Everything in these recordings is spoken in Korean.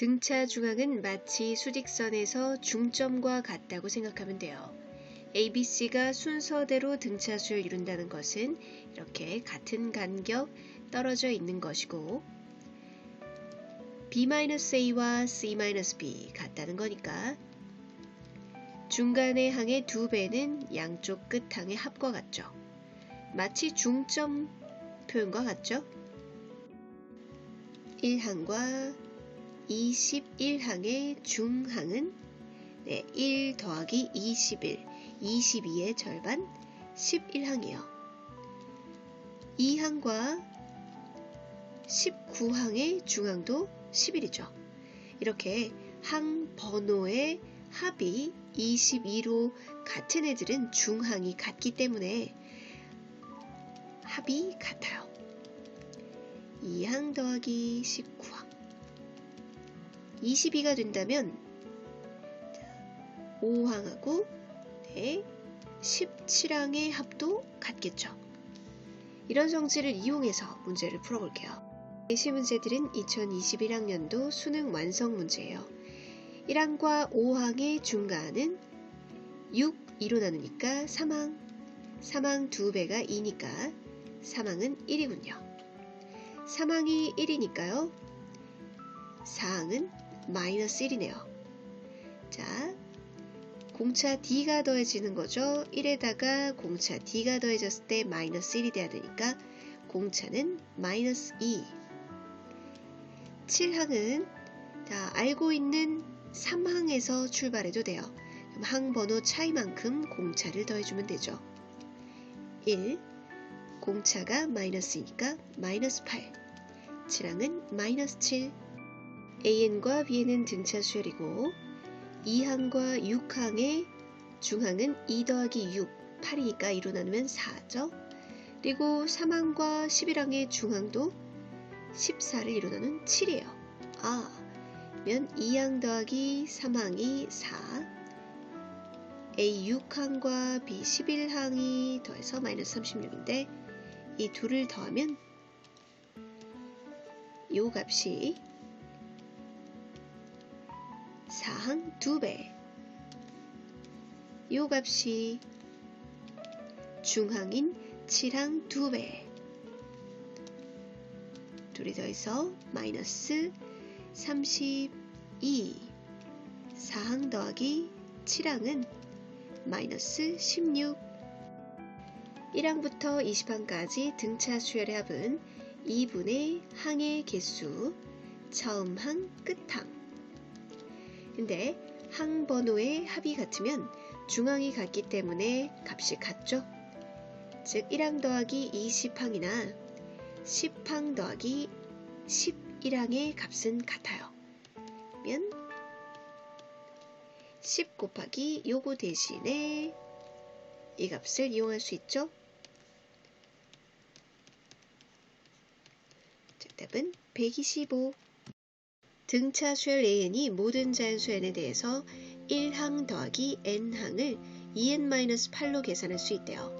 등차 중앙은 마치 수직선에서 중점과 같다고 생각하면 돼요. ABC가 순서대로 등차수를 이룬다는 것은 이렇게 같은 간격 떨어져 있는 것이고 B-A와 C-B 같다는 거니까 중간의 항의 두 배는 양쪽 끝 항의 합과 같죠. 마치 중점 표현과 같죠? 1항과 21항의 중항은 네, 1 더하기 21, 22의 절반 11항이요. 2항과 19항의 중항도 11이죠. 이렇게 항 번호의 합이 22로 같은 애들은 중항이 같기 때문에 합이 같아요. 2항 더하기 19항 22가 된다면 5항하고 네, 17항의 합도 같겠죠. 이런 성질을 이용해서 문제를 풀어볼게요. 예시 문제들은 2021학년도 수능 완성 문제예요. 1항과 5항의 중간은 6, 2로 나누니까 3항, 3항 2배가 2니까 3항은 1이군요. 3항이 1이니까요. 4항은 마이너스 1이네요. 자, 공차 D가 더해지는 거죠. 1에다가 공차 D가 더해졌을 때 마이너스 1이 돼야 되니까 공차는 마이너스 2. 7항은 자, 알고 있는 3항에서 출발해도 돼요. 그럼 항 번호 차이만큼 공차를 더해주면 되죠. 1. 공차가 마이너스이니까 마이너스 8. 7항은 마이너스 7. AN과 BN은 등차 수열이고 2항과 6항의 중항은 2 더하기 6, 8이니까 2로 나누면 4죠. 그리고 3항과 11항의 중항도 14를 2로 나누면 7이에요. 아, 면 2항 더하기 3항이 4, A 6항과 B 11항이 더해서 마이너스 36인데 이 둘을 더하면 요 값이 4항 2배. 요 값이 중항인 7항 2배. 둘이 더해서 마이너스 32 4항 더하기 7항은 마이너스 16 1항부터 20항까지 등차 수열의 합은 2분의 항의 개수 처음 항, 끝항 근데 항 번호의 합이 같으면 중항이 같기 때문에 값이 같죠. 즉 1항 더하기 20항이나 10항 더하기 11항의 값은 같아요. 그러면 10 곱하기 요거 대신에 이 값을 이용할 수 있죠. 정답은 125 등차 수열 an이 모든 자연수 n에 대해서 1항 더하기 n항을 2n-8로 계산할 수 있대요.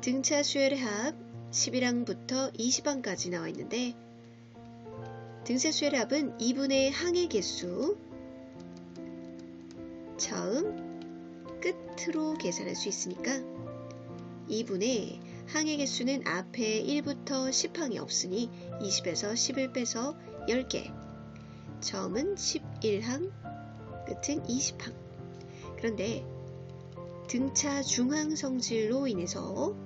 등차 수열의 합 11항부터 20항까지 나와 있는데 등차 수열의 합은 2분의 항의 개수 처음 끝으로 계산할 수 있으니까 2분의 항의 개수는 앞에 1부터 10항이 없으니 20에서 10을 빼서 10개. 처음은 11항, 끝은 20항. 그런데 등차 중항 성질로 인해서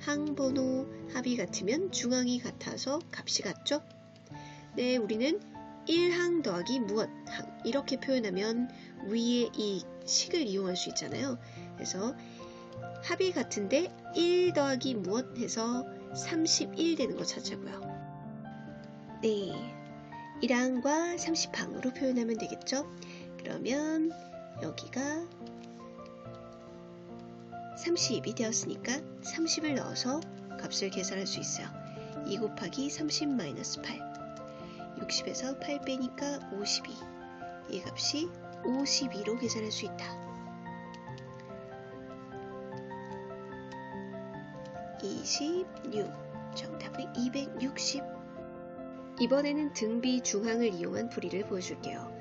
항번호 합이 같으면 중항이 같아서 값이 같죠? 네, 우리는 1항 더하기 무엇 항 이렇게 표현하면 위에 이 식을 이용할 수 있잖아요. 그래서 합이 같은데 1 더하기 무엇 해서 31 되는 거 찾자고요. 네, 1항과 30항으로 표현하면 되겠죠? 그러면 여기가 30이 되었으니까 30을 넣어서 값을 계산할 수 있어요. 2 곱하기 30 마이너스 8 60에서 8 빼니까 52 이 값이 52로 계산할 수 있다. 26 정답은 260 이번에는 등비 중항을 이용한 풀이를 보여줄게요.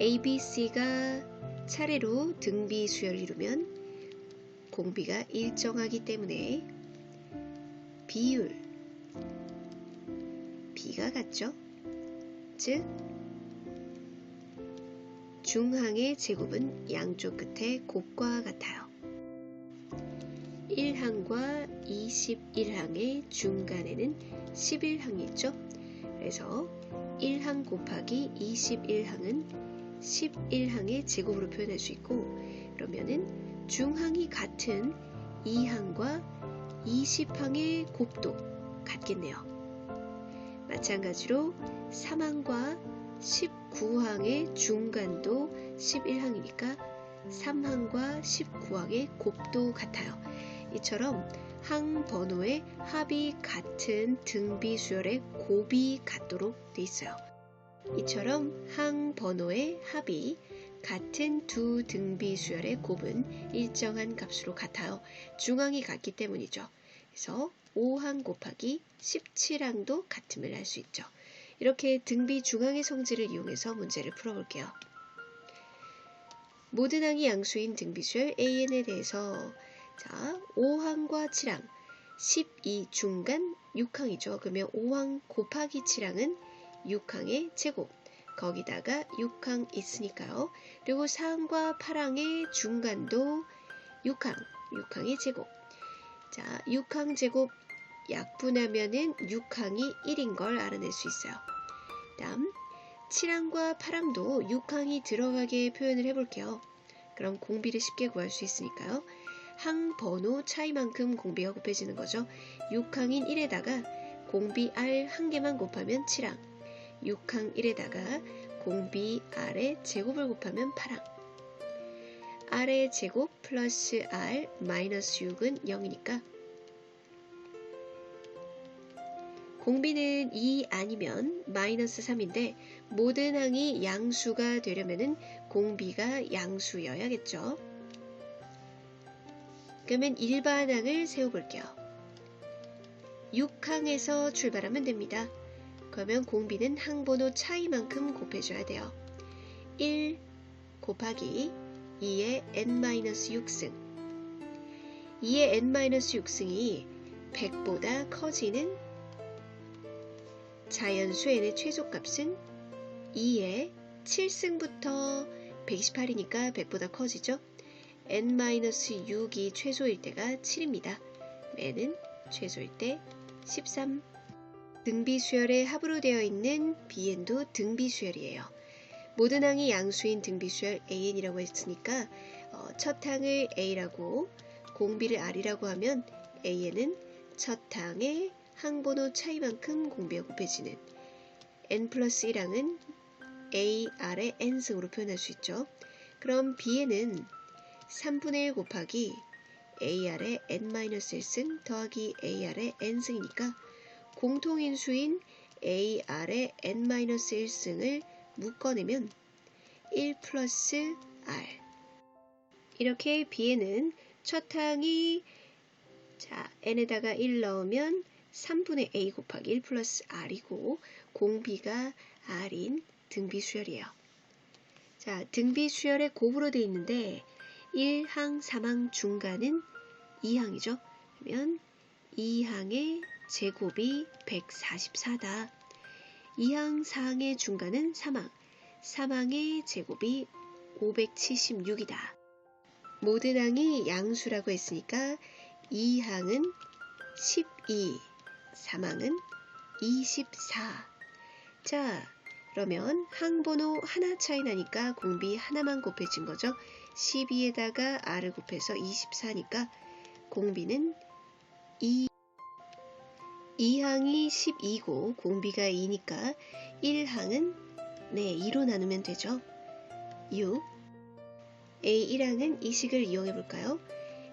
A, B, C가 차례로 등비 수열을 이루면 공비가 일정하기 때문에 비율 B가 같죠? 즉 중항의 제곱은 양쪽 끝에 곱과 같아요. 1항과 21항의 중간에는 11항이 있죠. 그래서 1항 곱하기 21항은 11항의 제곱으로 표현할 수 있고 그러면은 중항이 같은 2항과 20항의 곱도 같겠네요. 마찬가지로 3항과 19항의 중간도 11항이니까 3항과 19항의 곱도 같아요. 이처럼 항 번호의 합이 같은 등비 수열의 곱이 같도록 돼 있어요. 이처럼 항 번호의 합이 같은 두 등비 수열의 곱은 일정한 값으로 같아요. 중항이 같기 때문이죠. 그래서 5항 곱하기 17항도 같음을 알 수 있죠. 이렇게 등비 중항의 성질을 이용해서 문제를 풀어볼게요. 모든 항이 양수인 등비수열 AN에 대해서 자 5항과 7항 12 중간 6항이죠. 그러면 5항 곱하기 7항은 6항의 제곱 거기다가 6항 있으니까요. 그리고 4항과 8항의 중간도 6항 6항의 제곱 자 6항 제곱 약분하면은 6항이 1인 걸 알아낼 수 있어요. 다음 7항과 8항도 6항이 들어가게 표현을 해볼게요. 그럼 공비를 쉽게 구할 수 있으니까요. 항 번호 차이만큼 공비가 곱해지는 거죠. 6항인 1에다가 공비 R 한 개만 곱하면 7항 6항 1에다가 공비 R의 제곱을 곱하면 8항 R의 제곱 플러스 R 마이너스 6은 0이니까 공비는 2 아니면 마이너스 3인데 모든 항이 양수가 되려면 공비가 양수여야겠죠. 그러면 일반항을 세워볼게요. 6항에서 출발하면 됩니다. 그러면 공비는 항번호 차이만큼 곱해줘야 돼요. 1 곱하기 2의 n-6승 2의 n-6승이 100보다 커지는 자연수 n의 최소값은 2의 7승부터 128이니까 100보다 커지죠. N-6이 최소일 때가 7입니다. n은 최소일 때 13. 등비수열의 합으로 되어 있는 bn도 등비수열이에요. 모든 항이 양수인 등비수열 an이라고 했으니까 어, 첫 항을 a라고 공비를 r이라고 하면 an은 첫 항의 항번호 차이만큼 공비가 곱해지는 n 플러스 1항은 a, r의 n승으로 표현할 수 있죠. 그럼 b에는 3분의 1 곱하기 ar의 n-1승 더하기 ar의 n승이니까 공통인수인 ar의 n-1승을 묶어내면 1 플러스 r 이렇게 b에는 첫 항이 자 n에다가 1 넣으면 3분의 a 곱하기 1 플러스 r이고 공비가 r인 등비수열이에요. 자, 등비수열의 곱으로 되어 있는데 1항, 3항 중간은 2항이죠. 그러면 2항의 제곱이 144다. 2항, 4항의 중간은 3항, 3항의 제곱이 576이다. 모든 항이 양수라고 했으니까 2항은 12, 3항은 24. 자, 그러면 항번호 하나 차이 나니까 공비 하나만 곱해진 거죠. 12에다가 r을 곱해서 24니까 공비는 2. 2항이 12고 공비가 2니까 1항은 네 2로 나누면 되죠. 6. A1항은 이 식을 이용해 볼까요?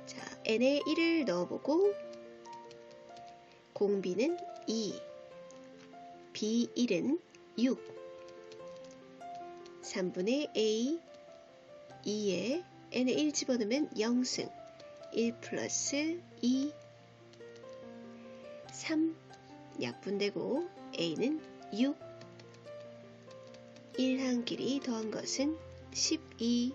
자, n에 1을 넣어보고 공비는 2, B1은 6, 3분의 A, 2에 n에 1 집어넣으면 0승, 1 플러스 2, 3 약분되고 a는 6 1한 끼리 더한 것은 12